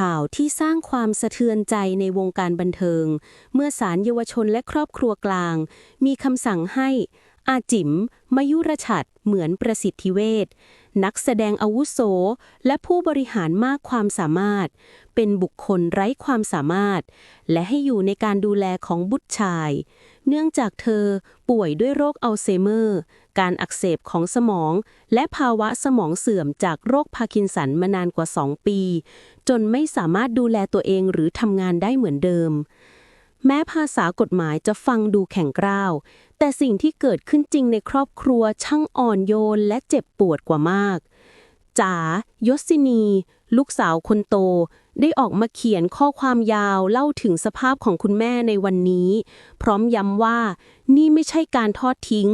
ข่าวที่สร้างความสะเทือนใจในวงการบันเทิง เมื่อศาลเยาวชนและครอบครัวกลาง มีคำสั่งให้อาจิมมายุรชัด เหมือนประสิทธิเวท นักแสดงอาวุโส และผู้บริหารมากความสามารถ เป็นบุคคลไร้ความสามารถ และให้อยู่ในการดูแลของบุตรชาย เนื่องจากเธอป่วยด้วยโรคอัลไซเมอร์ การอักเสบของสมอง และภาวะสมองเสื่อมจากโรคพาร์กินสันมานานกว่า 2 ปี จนไม่สามารถดูแลตัวเองหรือทำงานได้เหมือนเดิม แม้ภาษากฎหมายจะฟังดูแข็งกร้าว แต่สิ่งที่เกิดขึ้นจริงในครอบครัวช่างอ่อนโยนและเจ็บปวดกว่ามากจ๋ายศินี ลูกสาวคนโต ได้ออกมาเขียนข้อความยาวเล่าถึงสภาพของคุณแม่ในวันนี้ พร้อมย้ำว่า นี่ไม่ใช่การทอดทิ้ง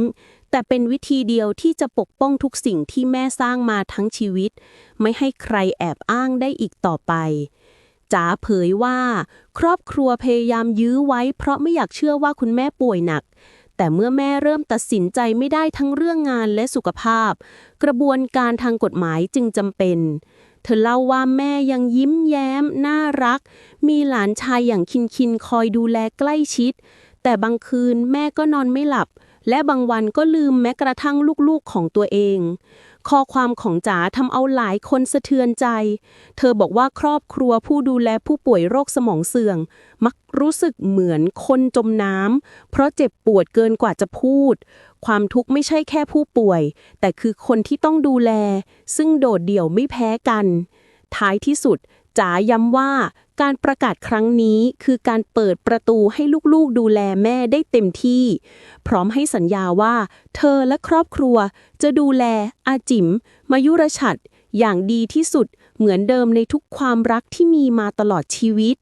แต่เป็นวิธีเดียวที่จะปกป้องทุกสิ่งที่แม่สร้างมาทั้งชีวิต ไม่ให้ใครแอบอ้างได้อีกต่อไป จ๋าเผยว่า ครอบครัวพยายามยื้อไว้ เพราะไม่อยากเชื่อว่าคุณแม่ป่วยหนัก แต่เมื่อแม่เริ่มตัดสินใจไม่ได้ทั้งเรื่องงานและสุขภาพ กระบวนการทางกฎหมายจึงจำเป็น เธอเล่าว่าแม่ยังยิ้มแย้ม น่ารัก มีหลานชายอย่างคินคินคอยดูแลใกล้ชิด แต่บางคืนแม่ก็นอนไม่หลับ และบางวันก็ลืมแม้กระทั่งลูกๆของตัวเอง ข้อความของจ๋าทำเอาหลายคนสะเทือนใจ เธอบอกว่าครอบครัวผู้ดูแลผู้ป่วยโรคสมองเสื่อมมักรู้สึกเหมือนคนจมน้ำเพราะเจ็บปวดเกินกว่าจะพูด ความทุกข์ไม่ใช่แค่ผู้ป่วย แต่คือคนที่ต้องดูแล ซึ่งโดดเดี่ยวไม่แพ้กัน ท้ายที่สุด จ๋าย้ำว่าการประกาศครั้งนี้คือการเปิดประตูให้ลูกๆดูแลแม่ได้เต็มที่ พร้อมให้สัญญาว่า เธอและครอบครัวจะดูแลอาจิมมายุรชัดอย่างดีที่สุดเหมือนเดิมในทุกความรักที่มีมาตลอดชีวิต